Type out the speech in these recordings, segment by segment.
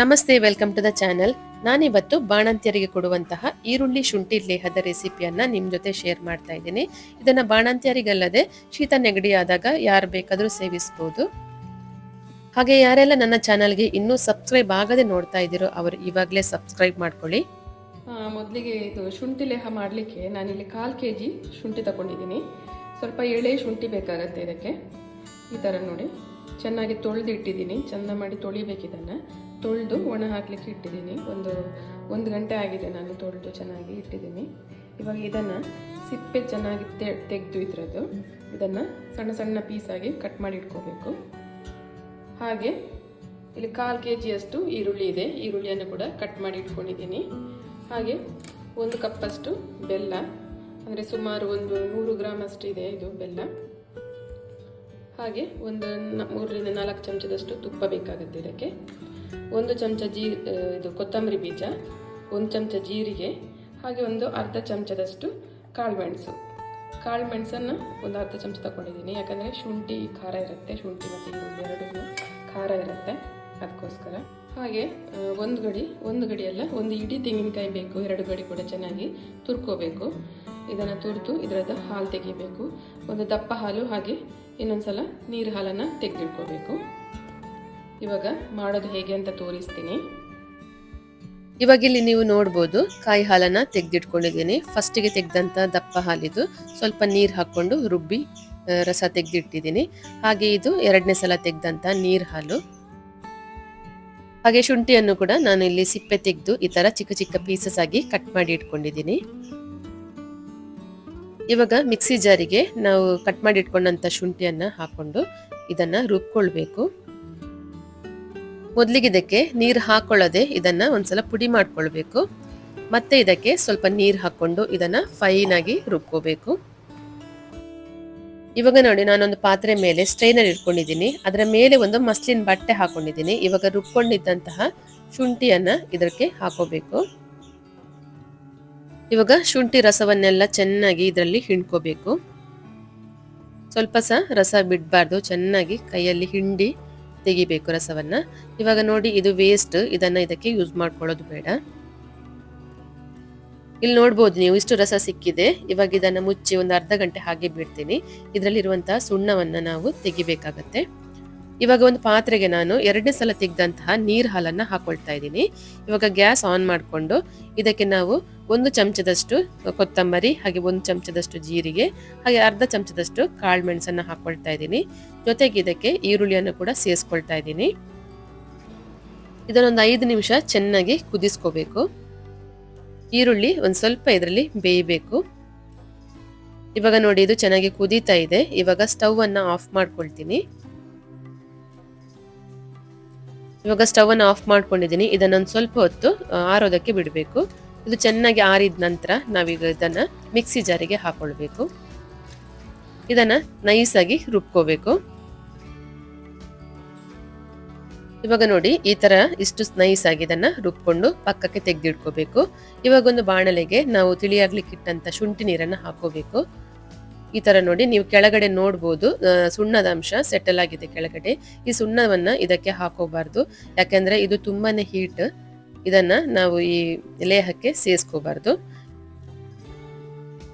ನಮಸ್ತೆ welcome to the channel ನಾನಿವತ್ತು ಬಾಣಂತಿಯರಿಗೆ ಕೊಡುವಂತಹ ಈರುಳ್ಳಿ ಶುಂಠಿ ಲೇಹದ ರೆಸಿಪಿಯನ್ನ ನಿಮ್ಮ ಜೊತೆ ಶೇರ್ ಮಾಡ್ತಾ ಇದ್ದೀನಿ. ಇದನ್ನ ಬಾಣಂತ್ಯರಿಗಲ್ಲದೆ ಶೀತ ನೆಗಡಿ ಆದಾಗ ಯಾರು ಬೇಕಾದರೂ ಸೇವಿಸಬಹುದು ಹಾಗೆ ಯಾರೆಲ್ಲ ನನ್ನ ಚಾನಲ್ಗೆ ಇನ್ನೂ ಸಬ್ಸ್ಕ್ರೈಬ್ ಆಗದೆ ನೋಡ್ತಾ ಇದ್ದೀರೋ ಅವರು ಇವಾಗಲೇ ಸಬ್ಸ್ಕ್ರೈಬ್ ಮಾಡ್ಕೊಳ್ಳಿ. ಮೊದಲಿಗೆ ಇದು ಶುಂಠಿ ಲೇಹ ಮಾಡಲಿಕ್ಕೆ ನಾನಿಲ್ಲಿ ಕಾಲು ಕೆ ಜಿ ಶುಂಠಿ ತಗೊಂಡಿದ್ದೀನಿ. ಸ್ವಲ್ಪ ಎಳೆ ಶುಂಠಿ ಬೇಕಾಗತ್ತೆ ಇದಕ್ಕೆ. ಈ ಥರ ನೋಡಿ. ಚೆನ್ನಾಗಿ ತೊಳೆದು ಇಟ್ಟಿದ್ದೀನಿ ಚೆಂದ ಮಾಡಿ ತೊಳಿಬೇಕು ಇದನ್ನು ತೊಳೆದು ಒಣ ಹಾಕಲಿಕ್ಕೆ ಇಟ್ಟಿದ್ದೀನಿ. ಒಂದು ಒಂದು ಗಂಟೆ ಆಗಿದೆ ನಾನು ತೊಳೆದು ಚೆನ್ನಾಗಿ ಇಟ್ಟಿದ್ದೀನಿ. ಇವಾಗ ಇದನ್ನು ಸಿಪ್ಪೆ ಚೆನ್ನಾಗಿ ತೆ, ತೆಗೆದು ಇದರದ್ದು, ಇದನ್ನು ಸಣ್ಣ ಸಣ್ಣ ಪೀಸಾಗಿ ಕಟ್ ಮಾಡಿ ಇಟ್ಕೋಬೇಕು. ಹಾಗೆ ಇಲ್ಲಿ ಕಾಲು ಕೆ ಜಿಯಷ್ಟು ಈರುಳ್ಳಿ ಇದೆ. ಈರುಳ್ಳಿಯನ್ನು ಕೂಡ ಕಟ್ ಮಾಡಿ ಇಟ್ಕೊಂಡಿದ್ದೀನಿ. ಹಾಗೆ ಒಂದು ಕಪ್ಪಷ್ಟು ಬೆಲ್ಲ, ಅಂದರೆ ಸುಮಾರು ಒಂದು ನೂರು ಗ್ರಾಮಷ್ಟು ಇದೆ ಇದು ಬೆಲ್ಲ. ಹಾಗೆ ಒಂದು ಮೂರರಿಂದ ನಾಲ್ಕು ಚಮಚದಷ್ಟು ತುಪ್ಪ ಬೇಕಾಗುತ್ತೆ ಇದಕ್ಕೆ. ಒಂದು ಚಮಚ ಜೀ ಇದು ಕೊತ್ತಂಬರಿ ಬೀಜ, ಒಂದು ಚಮಚ ಜೀರಿಗೆ, ಹಾಗೆ ಒಂದು ಅರ್ಧ ಚಮಚದಷ್ಟು ಕಾಳುಮೆಣಸು ಕಾಳುಮೆಣಸನ್ನು ಒಂದು ಅರ್ಧ ಚಮಚ ತಗೊಂಡಿದ್ದೀನಿ. ಯಾಕಂದರೆ ಶುಂಠಿ ಖಾರ ಇರುತ್ತೆ, ಶುಂಠಿ ಮತ್ತು ಈರುಳ್ಳಿ ಎರಡೂ ಖಾರ ಇರುತ್ತೆ ಅದಕ್ಕೋಸ್ಕರ. ಹಾಗೆ ಒಂದು ಗಡಿ, ಒಂದು ಗಡಿಯಲ್ಲ ಒಂದು ಇಡೀ ತೆಂಗಿನಕಾಯಿ ಬೇಕು, ಎರಡು ಗಡಿ ಕೂಡ ಚೆನ್ನಾಗಿ ತುರ್ಕೋಬೇಕು. ಇದನ್ನು ತುರಿದು ಇದರದ್ದು ಹಾಲು ತೆಗಿಬೇಕು. ಒಂದು ದಪ್ಪ ಹಾಲು ಹಾಗೆ ಇನ್ನೊಂದ್ಸಲ ನೀರು ಹಾಲನ್ನು ತೆಗೆದಿಟ್ಕೋಬೇಕು. ಇವಾಗ ಮಾಡೋದು ಹೇಗೆ ಅಂತ ತೋರಿಸ್ತೀನಿ. ಇವಾಗ ಇಲ್ಲಿ ನೀವು ನೋಡ್ಬೋದು ಕಾಯಿ ಹಾಲನ್ನ ತೆಗೆದಿಟ್ಕೊಂಡಿದ್ದೀನಿ ಫಸ್ಟಿಗೆ ತೆಗೆದಂಥ ದಪ್ಪ ಹಾಲಿದು ಸ್ವಲ್ಪ ನೀರು ಹಾಕ್ಕೊಂಡು ರುಬ್ಬಿ ರಸ ತೆಗೆದಿಟ್ಟಿದ್ದೀನಿ. ಹಾಗೆ ಇದು ಎರಡನೇ ಸಲ ತೆಗೆದಂಥ ನೀರು ಹಾಲು ಹಾಗೆ ಶುಂಠಿಯನ್ನು ಕೂಡ ನಾನು ಇಲ್ಲಿ ಸಿಪ್ಪೆ ತೆಗೆದು ಈ ಥರ ಚಿಕ್ಕ ಚಿಕ್ಕ ಪೀಸಸ್ ಆಗಿ ಕಟ್ ಮಾಡಿ ಇಟ್ಕೊಂಡಿದ್ದೀನಿ. ಇವಾಗ ಮಿಕ್ಸಿ ಜಾರಿಗೆ ನಾವು ಕಟ್ ಮಾಡಿ ಇಟ್ಕೊಂಡಂತ ಶುಂಠಿಯನ್ನ ಹಾಕೊಂಡು ಇದನ್ನ ರುಬ್ಕೊಳ್ಬೇಕು. ಮೊದಲಿಗೆ ಇದಕ್ಕೆ ನೀರು ಹಾಕೊಳ್ಳದೆ ಇದನ್ನ ಒಂದ್ಸಲ ಪುಡಿ ಮಾಡ್ಕೊಳ್ಬೇಕು. ಮತ್ತೆ ಇದಕ್ಕೆ ಸ್ವಲ್ಪ ನೀರು ಹಾಕೊಂಡು ಇದನ್ನ ಫೈನ್ ಆಗಿ ರುಬ್ಕೋಬೇಕು. ಇವಾಗ ನೋಡಿ, ನಾನೊಂದು ಪಾತ್ರೆ ಮೇಲೆ ಸ್ಟ್ರೈನರ್ ಇಟ್ಕೊಂಡಿದ್ದೀನಿ. ಅದರ ಮೇಲೆ ಒಂದು ಮಸ್ಲಿನ್ ಬಟ್ಟೆ ಹಾಕೊಂಡಿದ್ದೀನಿ. ಇವಾಗ ರುಬ್ಕೊಂಡಿದ್ದಂತಹ ಶುಂಠಿಯನ್ನ ಇದಕ್ಕೆ ಹಾಕೋಬೇಕು. ಇವಾಗ ಶುಂಠಿ ರಸವನ್ನೆಲ್ಲ ಚೆನ್ನಾಗಿ ಇದರಲ್ಲಿ ಹಿಂಡ್ಕೋಬೇಕು. ಸ್ವಲ್ಪ ಸಹ ರಸ ಬಿಡಬಾರ್ದು, ಚೆನ್ನಾಗಿ ಕೈಯಲ್ಲಿ ಹಿಂಡಿ ತೆಗಿಬೇಕು ರಸವನ್ನು. ಇವಾಗ ನೋಡಿ, ಇದು ವೇಸ್ಟ್ ಇದನ್ನು ಇದಕ್ಕೆ ಯೂಸ್ ಮಾಡ್ಕೊಳ್ಳೋದು ಬೇಡ. ಇಲ್ಲಿ ನೋಡ್ಬೋದು ನೀವು, ಇಷ್ಟು ರಸ ಸಿಕ್ಕಿದೆ. ಇವಾಗ ಇದನ್ನು ಮುಚ್ಚಿ ಒಂದು ಅರ್ಧ ಗಂಟೆ ಹಾಗೆ ಬಿಡ್ತೀನಿ. ಇದರಲ್ಲಿರುವಂತಹ ಸುಣ್ಣವನ್ನು ನಾವು ತೆಗಿಬೇಕಾಗತ್ತೆ. ಇವಾಗ ಒಂದು ಪಾತ್ರೆಗೆ ನಾನು ಎರಡನೇ ಸಲ ತೆಗೆದಂತಹ ನೀರು ಹಾಲನ್ನು ಹಾಕೊಳ್ತಾ ಇದ್ದೀನಿ. ಇವಾಗ ಗ್ಯಾಸ್ ಆನ್ ಮಾಡಿಕೊಂಡು ಇದಕ್ಕೆ ನಾವು ಒಂದು ಚಮಚದಷ್ಟು ಕೊತ್ತಂಬರಿ, ಹಾಗೆ ಒಂದು ಚಮಚದಷ್ಟು ಜೀರಿಗೆ, ಹಾಗೆ ಅರ್ಧ ಚಮಚದಷ್ಟು ಕಾಳು ಮೆಣಸನ್ನ ಹಾಕೊಳ್ತಾ ಇದ್ದೀನಿ. ಜೊತೆಗೆ ಇದಕ್ಕೆ ಈರುಳ್ಳಿಯನ್ನು ಕೂಡ ಸೇರಿಸ್ಕೊಳ್ತಾ ಇದ್ದೀನಿ. ಇದನ್ನೊಂದು ಐದು ನಿಮಿಷ ಚೆನ್ನಾಗಿ ಕುದಿಸ್ಕೋಬೇಕು. ಈರುಳ್ಳಿ ಒಂದು ಸ್ವಲ್ಪ ಇದರಲ್ಲಿ ಬೇಯಬೇಕು. ಇವಾಗ ನೋಡಿ ಇದು ಚೆನ್ನಾಗಿ ಕುದೀತಾ ಇದೆ. ಇವಾಗ ಸ್ಟವ್ ಆಫ್ ಮಾಡ್ಕೊಳ್ತೀನಿ. ಇವಾಗ ಸ್ಟವ್ ಅನ್ನು ಆಫ್ ಮಾಡ್ಕೊಂಡಿದ್ದೀನಿ. ಇದನ್ನೊಂದು ಸ್ವಲ್ಪ ಹೊತ್ತು ಆರೋದಕ್ಕೆ ಬಿಡಬೇಕು. ಇದು ಚೆನ್ನಾಗಿ ಆರಿದ ನಂತರ ನಾವೀಗ ಇದನ್ನ ಮಿಕ್ಸಿ ಜಾರಿಗೆ ಹಾಕೊಳ್ಬೇಕು. ಇದನ್ನ ನೈಸ್ ಆಗಿ ರುಬ್ಕೋಬೇಕು. ಇವಾಗ ನೋಡಿ, ಈ ತರ ಇಷ್ಟು ನೈಸ್ ಆಗಿ ಇದನ್ನ ರುಬ್ಕೊಂಡು ಪಕ್ಕಕ್ಕೆ ತೆಗೆದಿಡ್ಕೋಬೇಕು ಇವಾಗ ಒಂದು ಬಾಣಲೆಗೆ ನಾವು ತಿಳಿಯಾಗ್ಲಿಕ್ಕೆ ಇಟ್ಟಂತ ಶುಂಠಿ ನೀರನ್ನ ಹಾಕೋಬೇಕು. ಈ ತರ ನೋಡಿ ನೀವು ಕೆಳಗಡೆ ನೋಡ್ಬೋದು. ಸುಣ್ಣದ ಅಂಶ ಸೆಟಲ್ ಆಗಿದೆ ಕೆಳಗಡೆ. ಈ ಸುಣ್ಣವನ್ನ ಇದಕ್ಕೆ ಹಾಕೋಬಾರ್ದು. ಯಾಕಂದ್ರೆ ಇದು ತುಂಬಾನೇ ಹೀಟ್ ಇದನ್ನ ನಾವು ಈ ಲೇಹಕ್ಕೆ ಸೇರಿಸ್ಕೋಬಾರ್ದು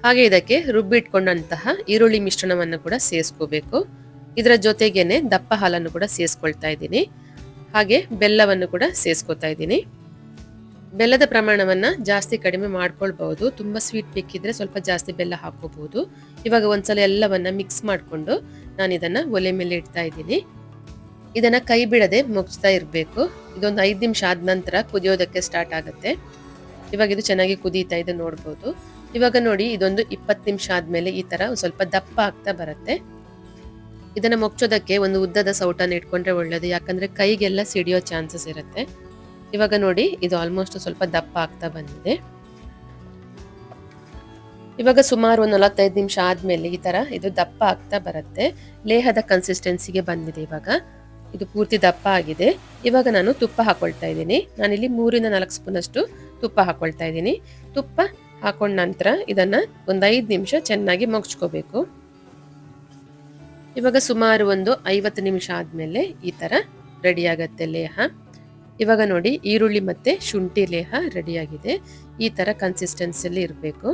ಹಾಗೆ ಇದಕ್ಕೆ ರುಬ್ಬಿಟ್ಕೊಂಡಂತಹ ಈರುಳ್ಳಿ ಮಿಶ್ರಣವನ್ನು ಕೂಡ ಸೇರಿಸ್ಕೋಬೇಕು ಇದರ ಜೊತೆಗೇನೆ ದಪ್ಪ ಹಾಲನ್ನು ಕೂಡ ಸೇರಿಸ್ಕೊಳ್ತಾ ಇದ್ದೀನಿ. ಹಾಗೆ ಬೆಲ್ಲವನ್ನು ಕೂಡ ಸೇರಿಸ್ಕೊತಾ ಇದ್ದೀನಿ. ಬೆಲ್ಲದ ಪ್ರಮಾಣವನ್ನು ಜಾಸ್ತಿ ಕಡಿಮೆ ಮಾಡ್ಕೊಳ್ಬಹುದು. ತುಂಬ ಸ್ವೀಟ್ ಬೇಕಿದ್ರೆ ಸ್ವಲ್ಪ ಜಾಸ್ತಿ ಬೆಲ್ಲ ಹಾಕೋಬಹುದು. ಇವಾಗ ಒಂದ್ಸಲ ಎಲ್ಲವನ್ನ ಮಿಕ್ಸ್ ಮಾಡಿಕೊಂಡು ನಾನು ಇದನ್ನ ಒಲೆ ಮೇಲೆ ಇಡ್ತಾ ಇದ್ದೀನಿ. ಇದನ್ನ ಕೈ ಬಿಡದೆ ಮುಗಿಸ್ತಾ ಇರಬೇಕು. ಇದೊಂದು ಐದು ನಿಮಿಷ ಆದ ನಂತರ ಕುದಿಯೋದಕ್ಕೆ ಸ್ಟಾರ್ಟ್ ಆಗುತ್ತೆ. ಇವಾಗ ಇದು ಚೆನ್ನಾಗಿ ಕುದೀತಾ ಇದೆ ನೋಡ್ಬೋದು. ಇವಾಗ ನೋಡಿ, ಇದೊಂದು ಇಪ್ಪತ್ತು ನಿಮಿಷ ಆದಮೇಲೆ ಈ ಥರ ಸ್ವಲ್ಪ ದಪ್ಪ ಆಗ್ತಾ ಬರುತ್ತೆ. ಇದನ್ನು ಮುಚ್ಚೋದಕ್ಕೆ ಒಂದು ಉದ್ದದ ಸೌಟನ್ನು ಇಟ್ಕೊಂಡ್ರೆ ಒಳ್ಳೆಯದು ಯಾಕಂದರೆ ಕೈಗೆಲ್ಲ ಸಿಡಿಯೋ ಚಾನ್ಸಸ್ ಇರುತ್ತೆ. ಇವಾಗ ನೋಡಿ, ಇದು ಆಲ್ಮೋಸ್ಟ್ ಸ್ವಲ್ಪ ದಪ್ಪ ಆಗ್ತಾ ಬಂದಿದೆ. ಇವಾಗ ಸುಮಾರು ಒಂದು ನಲವತ್ತೈದು ನಿಮಿಷ ಆದಮೇಲೆ ಈ ತರ ಇದು ದಪ್ಪ ಆಗ್ತಾ ಬರುತ್ತೆ. ಲೇಹದ ಕನ್ಸಿಸ್ಟೆನ್ಸಿಗೆ ಬಂದಿದೆ ಇವಾಗ. ಇದು ಪೂರ್ತಿ ದಪ್ಪ ಆಗಿದೆ. ಇವಾಗ ನಾನು ತುಪ್ಪ ಹಾಕೊಳ್ತಾ ಇದ್ದೀನಿ. ನಾನಿಲ್ಲಿ ಮೂರಿಂದ ನಾಲ್ಕು ಸ್ಪೂನ್ ಅಷ್ಟು ತುಪ್ಪ ಹಾಕೊಳ್ತಾ ಇದ್ದೀನಿ. ತುಪ್ಪ ಹಾಕೊಂಡ ನಂತರ ಇದನ್ನ ಒಂದು ಐದು ನಿಮಿಷ ಚೆನ್ನಾಗಿ ಮಗ್ಚ್ಕೋಬೇಕು ಇವಾಗ ಸುಮಾರು ಒಂದು ಐವತ್ತು ನಿಮಿಷ ಆದಮೇಲೆ ಈ ತರ ರೆಡಿ ಆಗತ್ತೆ ಲೇಹ. ಇವಾಗ ನೋಡಿ ಈರುಳ್ಳಿ ಮತ್ತು ಶುಂಠಿ ಲೇಹ ರೆಡಿಯಾಗಿದೆ. ಈ ಥರ ಕನ್ಸಿಸ್ಟೆನ್ಸಿಯಲ್ಲಿ ಇರಬೇಕು.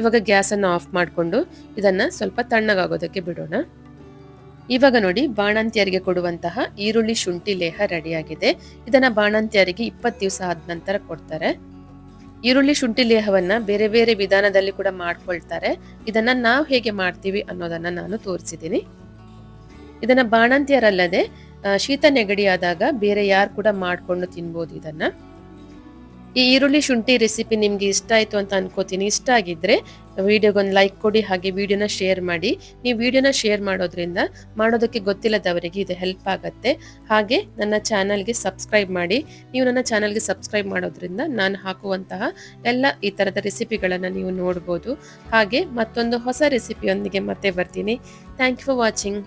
ಇವಾಗ ಗ್ಯಾಸನ್ನು ಆಫ್ ಮಾಡಿಕೊಂಡು ಇದನ್ನು ಸ್ವಲ್ಪ ತಣ್ಣಗಾಗೋದಕ್ಕೆ ಬಿಡೋಣ. ಇವಾಗ ನೋಡಿ ಬಾಣಂತಿಯರಿಗೆ ಕೊಡುವಂತಹ ಈರುಳ್ಳಿ ಶುಂಠಿ ಲೇಹ ರೆಡಿಯಾಗಿದೆ. ಇದನ್ನು ಬಾಣಂತಿಯರಿಗೆ ಇಪ್ಪತ್ತು ದಿವಸ ಆದ ನಂತರ ಕೊಡ್ತಾರೆ. ಈರುಳ್ಳಿ ಶುಂಠಿ ಲೇಹವನ್ನು ಬೇರೆ ಬೇರೆ ವಿಧಾನದಲ್ಲಿ ಕೂಡ ಮಾಡ್ಕೊಳ್ತಾರೆ. ಇದನ್ನು ನಾವು ಹೇಗೆ ಮಾಡ್ತೀವಿ ಅನ್ನೋದನ್ನು ನಾನು ತೋರಿಸಿದ್ದೀನಿ. ಇದನ್ನು ಬಾಣಂತಿಯರಲ್ಲದೆ ಶೀತ ನೆಗಡಿ ಆದಾಗ ಬೇರೆ ಯಾರು ಕೂಡ ಮಾಡಿಕೊಂಡು ತಿನ್ಬೋದು ಇದನ್ನು. ಈ ಈರುಳ್ಳಿ ಶುಂಠಿ ರೆಸಿಪಿ ನಿಮಗೆ ಇಷ್ಟ ಆಯಿತು ಅಂತ ಅನ್ಕೋತೀನಿ. ಇಷ್ಟ ಆಗಿದ್ರೆ ವಿಡಿಯೋಗೊಂದು ಲೈಕ್ ಕೊಡಿ, ಹಾಗೆ ವಿಡಿಯೋನ ಶೇರ್ ಮಾಡಿ. ನೀವು ವಿಡಿಯೋನ ಶೇರ್ ಮಾಡೋದ್ರಿಂದ ಮಾಡೋದಕ್ಕೆ ಗೊತ್ತಿಲ್ಲದವರಿಗೆ ಇದು ಹೆಲ್ಪ್ ಆಗುತ್ತೆ. ಹಾಗೆ ನನ್ನ ಚಾನಲ್ಗೆ ಸಬ್ಸ್ಕ್ರೈಬ್ ಮಾಡಿ. ನೀವು ನನ್ನ ಚಾನಲ್ಗೆ ಸಬ್ಸ್ಕ್ರೈಬ್ ಮಾಡೋದ್ರಿಂದ ನಾನು ಹಾಕುವಂತಹ ಎಲ್ಲ ಈ ಥರದ ರೆಸಿಪಿಗಳನ್ನು ನೀವು ನೋಡ್ಬೋದು. ಹಾಗೆ ಮತ್ತೊಂದು ಹೊಸ ರೆಸಿಪಿಯೊಂದಿಗೆ ಮತ್ತೆ ಬರ್ತೀನಿ. Thank you for watching